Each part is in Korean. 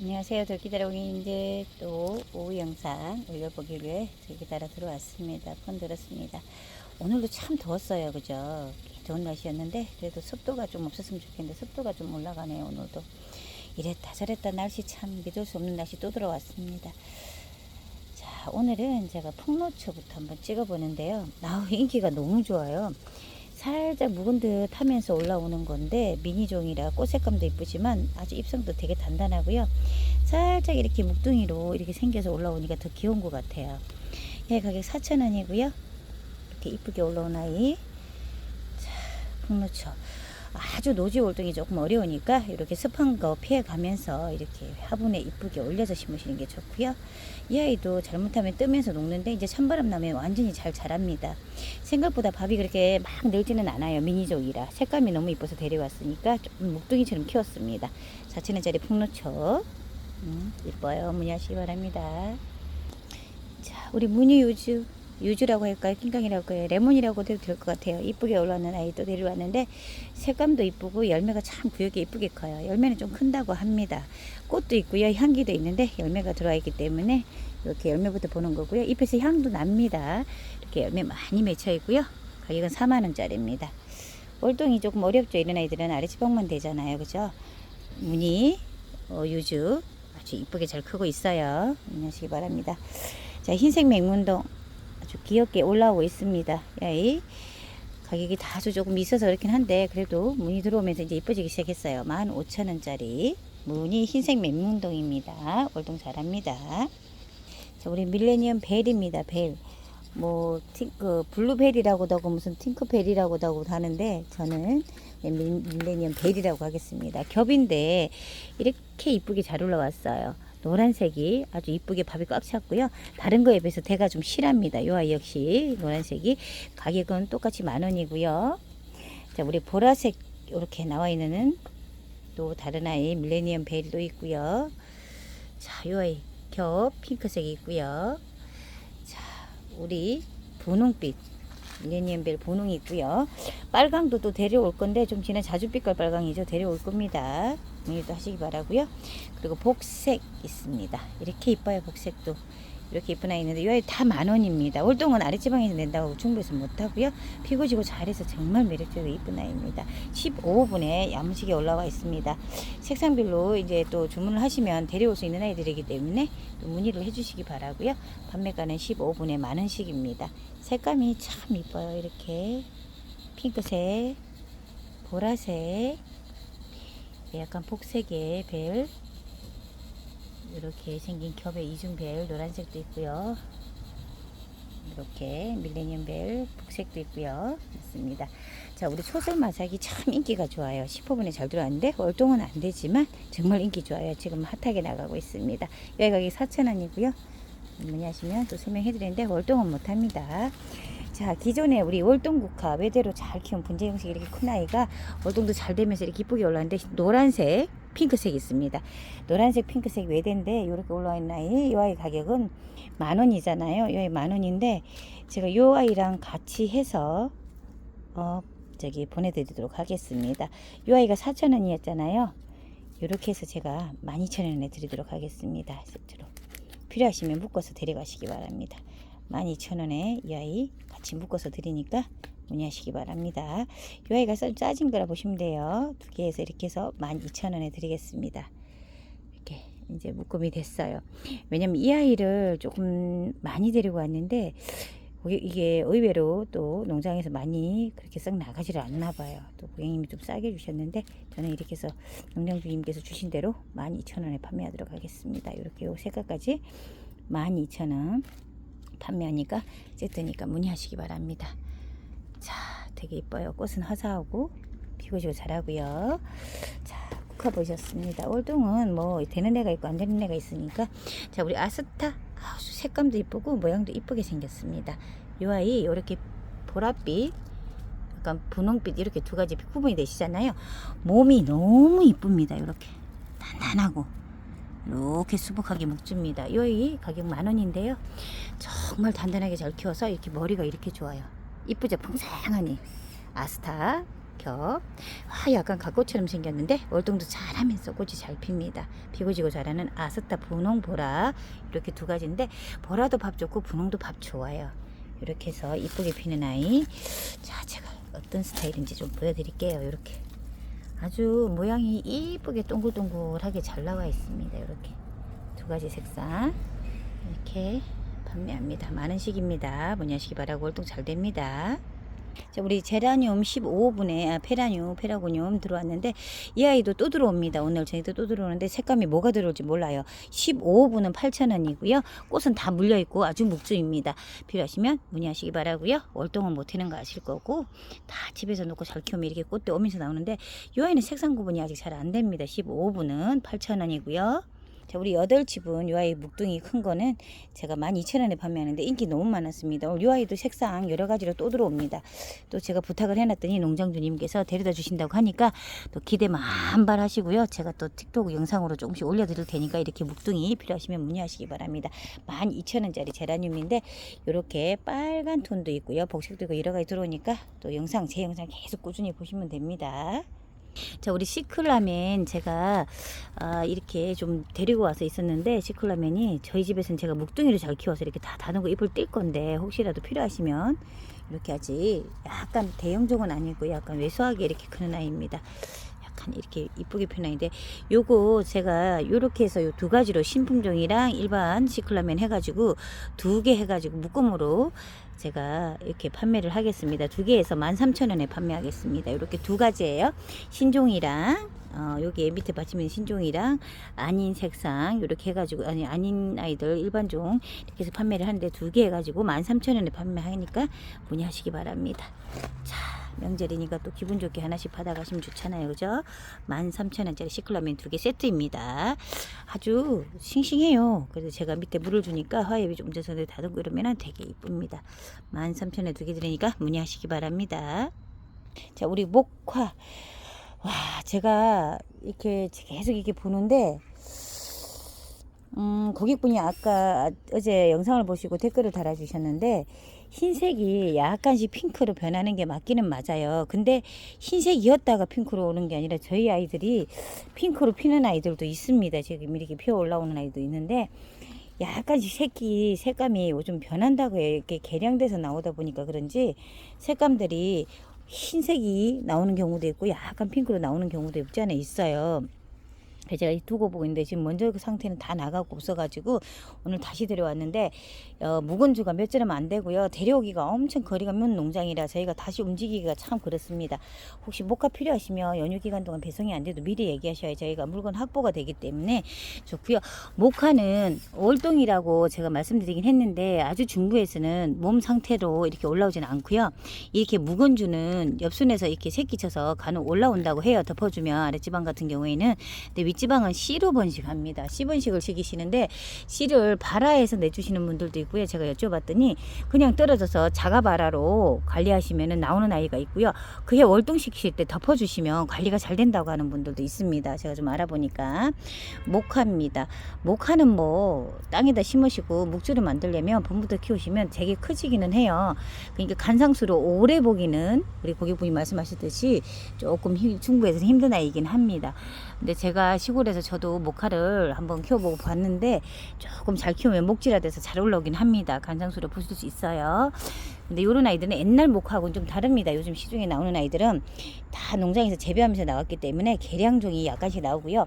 안녕하세요. 돌기다라고 이제 또 오후 영상 올려보기 위해 돌기다라 들어왔습니다. 폰 들었습니다. 오늘도 참 더웠어요. 그죠? 더운 날씨였는데 그래도 습도가 좀 없었으면 좋겠는데 습도가 좀 올라가네요. 오늘도. 이랬다 저랬다 날씨 참 믿을 수 없는 날씨 또 들어왔습니다. 자 오늘은 제가 풍노초부터 한번 찍어 보는데요. 나우 인기가 너무 좋아요. 살짝 묵은 듯 하면서 올라오는 건데 미니종이라 꽃 색감도 이쁘지만 아주 입성도 되게 단단하고요. 살짝 이렇게 묵둥이로 이렇게 생겨서 올라오니까 더 귀여운 것 같아요. 얘 가격 4,000원이고요. 이렇게 이쁘게 올라온 아이. 자, 풍노초. 아주 노지 월동이 조금 어려우니까 이렇게 습한 거 피해 가면서 이렇게 화분에 이쁘게 올려서 심으시는 게 좋고요. 이 아이도 잘못하면 뜨면서 녹는데 이제 찬바람 나면 완전히 잘 자랍니다. 생각보다 밥이 그렇게 막 늘지는 않아요. 미니족이라 색감이 너무 이뻐서 데려왔으니까 좀 목둥이처럼 키웠습니다. 4천원짜리 풍노초 음, 이뻐요. 문의하시기 바랍니다. 자, 우리 무늬 유주 유주라고 할까요? 킹강이라고 해요. 레몬이라고 해도 될 것 같아요. 이쁘게 올라오는 아이도 데려왔는데 색감도 이쁘고 열매가 참 구역이 이쁘게 커요. 열매는 좀 큰다고 합니다. 꽃도 있고요. 향기도 있는데 열매가 들어와 있기 때문에 이렇게 열매부터 보는 거고요. 잎에서 향도 납니다. 이렇게 열매 많이 맺혀 있고요. 가격은 4만 원짜리입니다. 월동이 조금 어렵죠. 이런 아이들은 아래 지방만 되잖아요. 그죠? 무늬 어, 유주 아주 이쁘게 잘 크고 있어요. 안녕하시기 바랍니다. 자, 흰색 맹문동 아주 귀엽게 올라오고 있습니다. 야이 가격이 다소 조금 있어서 그렇긴 한데 그래도 문이 들어오면서 이제 이뻐지기 시작했어요. 15,000원짜리 문이 흰색 맹문동입니다. 월동 잘합니다. 자, 우리 밀레니엄 벨입니다. 벨. 뭐, 팅크, 블루벨이라고도 하고 무슨 팅크벨이라고도 하고 하는데 저는 네, 밀- 밀레니엄 벨이라고 하겠습니다. 겹인데 이렇게 이쁘게 잘 올라왔어요. 노란색이 아주 이쁘게 밥이 꽉 찼고요. 다른 거에 비해서 대가 좀 실합니다. 요 아이 역시 노란색이 가격은 똑같이 만 원이고요. 자, 우리 보라색 이렇게 나와 있는 또 다른 아이 밀레니엄 벨도 있고요. 자, 요 아이 겹 핑크색이 있고요. 자, 우리 분홍빛 밀레니엄 벨 분홍이 있고요. 빨강도 또 데려올 건데 좀 진한 자주빛깔 빨강이죠. 데려올 겁니다. 문의도 하시기 바라고요. 그리고 복색 있습니다. 이렇게 이뻐요. 복색도. 이렇게 이쁜 아이 있는데 이 다 만 원입니다. 월동은 아랫지방에서 낸다고 충분해서 못하고요. 피고지고 잘해서 정말 매력적이고 이쁜 아이입니다. 15분에 야무지게 올라와 있습니다. 색상별로 이제 또 주문을 하시면 데려올 수 있는 아이들이기 때문에 또 문의를 해주시기 바라고요. 판매가는 15분에 만 원씩입니다. 색감이 참 이뻐요. 이렇게 핑크색, 보라색, 약간 복색의 벨 이렇게 생긴 겹의 이중 벨 노란색도 있고요. 이렇게 밀레니엄 벨 북색도 있고요. 있습니다. 자, 우리 초슬 마삭이 참 인기가 좋아요. 15분에 잘 들어왔는데 월동은 안 되지만 정말 인기 좋아요. 지금 핫하게 나가고 있습니다. 여기 가격이 4,000원이고요. 문의하시면 또 설명해 드리는데 월동은 못 합니다. 자, 기존에 우리 월동국화 외대로 잘 키운 분재 형식 이렇게 큰 아이가 월동도 잘 되면서 이렇게 이쁘게 올라왔는데 노란색, 핑크색 있습니다. 노란색, 핑크색 외대인데 이렇게 올라와 있는 아이, 이 아이 가격은 만 원이잖아요. 이 아이 만 원인데 제가 이 아이랑 같이 해서 어 저기 보내드리도록 하겠습니다. 이 아이가 4천 원이었잖아요. 이렇게 해서 제가 12,000원에 드리도록 하겠습니다. 세트로. 필요하시면 묶어서 데려가시기 바랍니다. 12,000원에 이 아이 같이 묶어서 드리니까 문의하시기 바랍니다. 이 아이가 좀 짜진 거라 보시면 돼요. 두 개에서 이렇게 해서 12,000원에 드리겠습니다. 이렇게 이제 묶음이 됐어요. 왜냐면 이 아이를 조금 많이 데리고 왔는데 이게 의외로 또 농장에서 많이 그렇게 썩 나가지를 않나 봐요. 또 고객님이 좀 싸게 주셨는데 저는 이렇게 해서 농장 주님께서 주신 대로 12,000원에 판매하도록 하겠습니다. 이렇게 요 색깔까지 12,000원 판매하니까 세트니까 문의하시기 바랍니다. 자, 되게 이뻐요. 꽃은 화사하고 피고 지고 잘하고요. 자, 국화 보셨습니다. 월동은 뭐 되는 애가 있고 안 되는 애가 있으니까 자, 우리 아스타 색감도 이쁘고 모양도 이쁘게 생겼습니다. 이 아이 이렇게 보랏빛 약간 분홍빛 이렇게 두 가지 구분이 되시잖아요. 몸이 너무 이쁩니다. 이렇게 단단하고 이렇게 수북하게 묵줍니다. 이 아이 가격 만 원인데요. 정말 단단하게 잘 키워서 이렇게 머리가 이렇게 좋아요. 이쁘죠? 풍성하니 아스타 겹. 아, 약간 각고처럼 생겼는데 월동도 잘하면서 꽃이 잘 핍니다. 피고 지고 잘하는 아스타 분홍 보라 이렇게 두 가지인데 보라도 밥 좋고 분홍도 밥 좋아요. 이렇게 해서 이쁘게 피는 아이. 자, 제가 어떤 스타일인지 좀 보여드릴게요. 이렇게 아주 모양이 이쁘게 동글동글하게 잘 나와 있습니다. 이렇게 두 가지 색상 이렇게 판매합니다. 많은 식입니다. 문의하시기 바라고 월동 잘 됩니다. 자, 우리 제라늄 15분에 아, 페라늄, 페라고늄 들어왔는데 이 아이도 또 들어옵니다. 오늘 저희도 또 들어오는데 색감이 뭐가 들어올지 몰라요. 15분은 8,000원이고요. 꽃은 다 물려 있고 아주 묵주입니다. 필요하시면 문의하시기 바라고요. 월동은 못 해는 거 아실 거고 다 집에서 놓고 잘 키우면 이렇게 꽃대 오면서 나오는데 이 아이는 색상 구분이 아직 잘 안 됩니다. 15분은 8,000원이고요. 자, 우리 여덟 집은 요 아이 묵둥이 큰 거는 제가 12,000원에 판매하는데 인기 너무 많았습니다. 오늘 요 아이도 색상 여러 가지로 또 들어옵니다. 또 제가 부탁을 해놨더니 농장주님께서 데려다 주신다고 하니까 또 기대 만발 하시고요. 제가 또 틱톡 영상으로 조금씩 올려드릴 테니까 이렇게 묵둥이 필요하시면 문의하시기 바랍니다. 12,000원짜리 제라늄인데 이렇게 빨간 톤도 있고요. 복색도 있고 여러 가지 들어오니까 또 영상 제 영상 계속 꾸준히 보시면 됩니다. 자, 우리 시클라멘 제가 아, 이렇게 좀 데리고 와서 있었는데 시클라멘이 저희 집에서는 제가 묵둥이를 잘 키워서 이렇게 다 다듬고 잎을 뗄 건데 혹시라도 필요하시면 이렇게 하지 약간 대형종은 아니고 약간 왜소하게 이렇게 크는 아이입니다. 약간 이렇게 이쁘게 핀 아이인데 요거 제가 요렇게 해서 요 두 가지로 신품종이랑 일반 시클라멘 해가지고 두 개 해가지고 묶음으로 제가 이렇게 판매를 하겠습니다. 두 개에서 13,000원에 판매하겠습니다. 이렇게 두 가지예요. 신종이랑 어, 여기 밑에 받치면 신종이랑 아닌 색상 이렇게 해가지고 아니 아닌 아이들 일반종 이렇게 해서 판매를 하는데 두 개 해가지고 13,000원에 판매하니까 문의하시기 바랍니다. 자 명절이니까 또 기분 좋게 하나씩 받아가시면 좋잖아요. 그죠? 13,000원짜리 시클라멘 두개 세트입니다. 아주 싱싱해요. 그래서 제가 밑에 물을 주니까 화엽이 좀 젖어서 다듬고 이러면 되게 이쁩니다. 13,000원에 두 개 드리니까 문의하시기 바랍니다. 자, 우리 목화. 와, 제가 이렇게 계속 이렇게 보는데, 음, 고객분이 아까 어제 영상을 보시고 댓글을 달아주셨는데, 흰색이 약간씩 핑크로 변하는 게 맞기는 맞아요. 근데 흰색이었다가 핑크로 오는 게 아니라 저희 아이들이 핑크로 피는 아이들도 있습니다. 지금 이렇게 피어 올라오는 아이도 있는데, 약간씩 색이 색감이 요즘 변한다고 이렇게 개량돼서 나오다 보니까 그런지 색감들이 흰색이 나오는 경우도 있고 약간 핑크로 나오는 경우도 없지 않아 있어요. 그래서 제가 두고 보고 있는데 지금 먼저 그 상태는 다 나가고 없어가지고 오늘 다시 데려왔는데 어, 묵은 주가 몇 절은 안 되고요. 데려오기가 엄청 거리가 먼 농장이라 저희가 다시 움직이기가 참 그렇습니다. 혹시 목화 필요하시면 연휴 기간 동안 배송이 안 돼도 미리 얘기하셔야 저희가 물건 확보가 되기 때문에 좋고요. 목화는 월동이라고 제가 말씀드리긴 했는데 아주 중부에서는 몸 상태로 이렇게 올라오지는 않고요. 이렇게 묵은 주는 엽순에서 이렇게 새끼 쳐서 간혹 올라온다고 해요. 덮어주면 아랫지방 같은 경우에는 근데 윗 지방은 씨로 번식합니다. 씨 번식을 시키시는데 씨를 발화해서 내주시는 분들도 있고요. 제가 여쭤봤더니 그냥 떨어져서 자가발화로 관리하시면 나오는 아이가 있고요. 그게 월동시키실 때 덮어주시면 관리가 잘 된다고 하는 분들도 있습니다. 제가 좀 알아보니까 목화입니다. 목화는 뭐 땅에다 심으시고 묵주를 만들려면 봄부터 키우시면 되게 커지기는 해요. 그러니까 간상수로 오래 보기는 우리 고객분이 말씀하셨듯이 조금 힘, 중부에서 힘든 아이긴 합니다. 근데 제가 시골에서 저도 목화를 한번 키워보고 봤는데 조금 잘 키우면 목지라 돼서 잘 올라오긴 합니다. 간장수로 보실 수 있어요. 근데 요런 아이들은 옛날 목화하고는 좀 다릅니다. 요즘 시중에 나오는 아이들은 다 농장에서 재배하면서 나왔기 때문에 개량종이 약간씩 나오고요.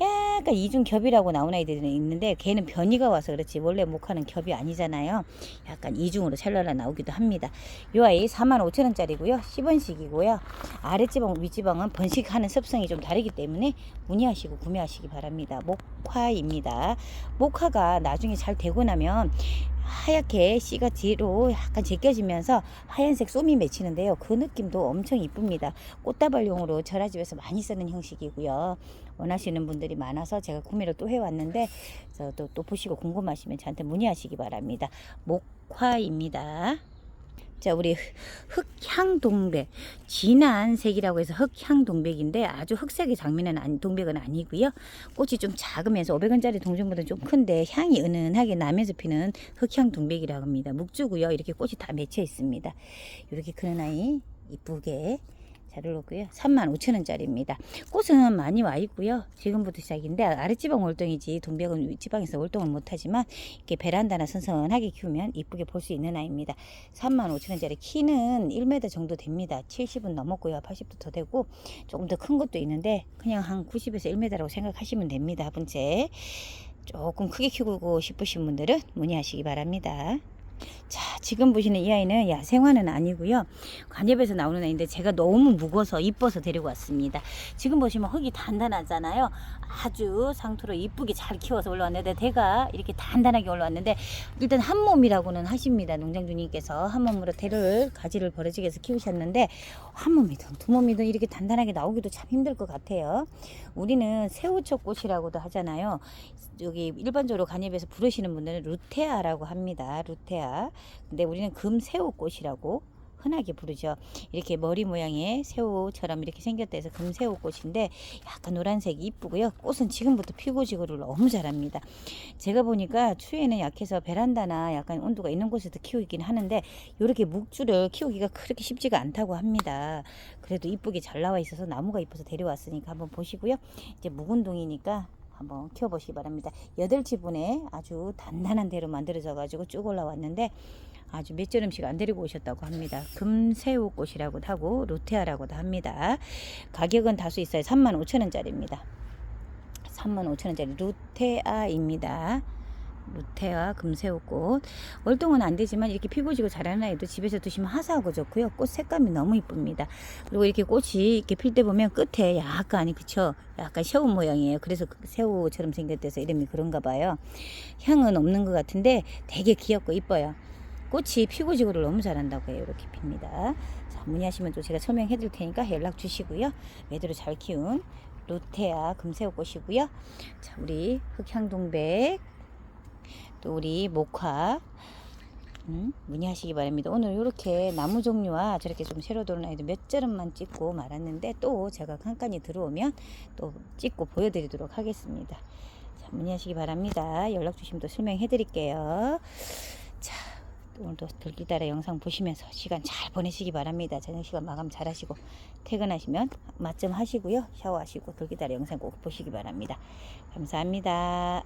약간 이중 겹이라고 나온 아이들은 있는데 걔는 변이가 와서 그렇지 원래 목화는 겹이 아니잖아요. 약간 이중으로 찰랄라 나오기도 합니다. 요 아이 45,000원짜리고요. 10원씩이고요. 아랫지방 윗지방은 번식하는 습성이 좀 다르기 때문에 문의하시고 구매하시기 바랍니다. 목화입니다. 목화가 나중에 잘 되고 나면 하얗게 씨가 뒤로 약간 제껴지면서 하얀색 솜이 맺히는데요. 그 느낌도 엄청 이쁩니다. 꽃다발용으로 절화집에서 많이 쓰는 형식이고요. 원하시는 분들이 많아서 제가 구매를 또 해왔는데 또, 또 보시고 궁금하시면 저한테 문의하시기 바랍니다. 목화입니다. 자, 우리 흑향동백. 진한 색이라고 해서 흑향동백인데 아주 흑색의 장미는 동백은 아니고요. 꽃이 좀 작으면서 500원짜리 동전보다 좀 큰데 향이 은은하게 나면서 피는 흑향동백이라고 합니다. 묵주고요. 이렇게 꽃이 다 맺혀 있습니다. 이렇게 크는 아이 이쁘게 잘 올랐고요. 35,000원짜리입니다. 꽃은 많이 와 있고요. 지금부터 시작인데 아랫지방 월동이지 동백은 윗지방에서 월동을 못하지만 이렇게 베란다나 선선하게 키우면 이쁘게 볼 수 있는 아이입니다. 35,000원짜리 키는 1m 정도 됩니다. 70은 넘었고요. 80도 더 되고 조금 더 큰 것도 있는데 그냥 한 90에서 1m라고 생각하시면 됩니다. 화분째 조금 크게 키우고 싶으신 분들은 문의하시기 바랍니다. 자, 지금 보시는 이 아이는 야생화는 아니고요. 관엽에서 나오는 아이인데 제가 너무 무거워서 이뻐서 데리고 왔습니다. 지금 보시면 흙이 단단하잖아요. 아주 상토로 이쁘게 잘 키워서 올라왔는데 대가 이렇게 단단하게 올라왔는데 일단 한 몸이라고는 하십니다. 농장주님께서 한 몸으로 대를 가지를 버려지게 해서 키우셨는데 한 몸이든 두 몸이든 이렇게 단단하게 나오기도 참 힘들 것 같아요. 우리는 새우젓 꽃이라고도 하잖아요. 여기 일반적으로 간입에서 부르시는 분들은 루테아라고 합니다. 루테아. 근데 우리는 금새우 꽃이라고 흔하게 부르죠. 이렇게 머리 모양의 새우처럼 이렇게 생겼다 해서 금새우 꽃인데 약간 노란색이 이쁘고요. 꽃은 지금부터 피고 지고를 너무 잘합니다. 제가 보니까 추위에는 약해서 베란다나 약간 온도가 있는 곳에서 키우긴 하는데 이렇게 묵주를 키우기가 그렇게 쉽지가 않다고 합니다. 그래도 이쁘게 잘 나와 있어서 나무가 이뻐서 데려왔으니까 한번 보시고요. 이제 묵은동이니까 한번 키워보시기 바랍니다. 여덟 지분에 아주 단단한 대로 만들어져 가지고 쭉 올라왔는데 아주 몇 걸음씩 안 데리고 오셨다고 합니다. 금새우꽃이라고도 하고 루테아라고도 합니다. 가격은 다수 있어요. 35,000원짜리입니다. 35,000원짜리 루테아입니다. 루테아 금새우꽃 월동은 안 되지만 이렇게 피고 지고 자라는 아이도 집에서 두시면 화사하고 좋고요 꽃 색감이 너무 이쁩니다 그리고 이렇게 꽃이 이렇게 필 때 보면 끝에 약간 그쵸 약간 새우 모양이에요 그래서 그 새우처럼 생겼대서 이름이 그런가 봐요 향은 없는 것 같은데 되게 귀엽고 이뻐요 꽃이 피고 지고를 너무 잘한다고 해요 이렇게 핍니다 자 문의하시면 또 제가 설명해 드릴 테니까 연락 주시고요 매대로 잘 키운 루테아 금새우꽃이고요 자 우리 흑향동백 또 우리 목화 음, 문의하시기 바랍니다. 오늘 이렇게 나무 종류와 저렇게 좀 새로 들어온 아이들 몇 자름만 찍고 말았는데 또 제가 칸칸이 들어오면 또 찍고 보여드리도록 하겠습니다. 자, 문의하시기 바랍니다. 연락 주시면 또 설명해 드릴게요. 자, 오늘도 들기따라 영상 보시면서 시간 잘 보내시기 바랍니다. 저녁 시간 마감 잘 하시고 퇴근하시면 맛 좀 하시고요. 샤워하시고 들기따라 영상 꼭 보시기 바랍니다. 감사합니다.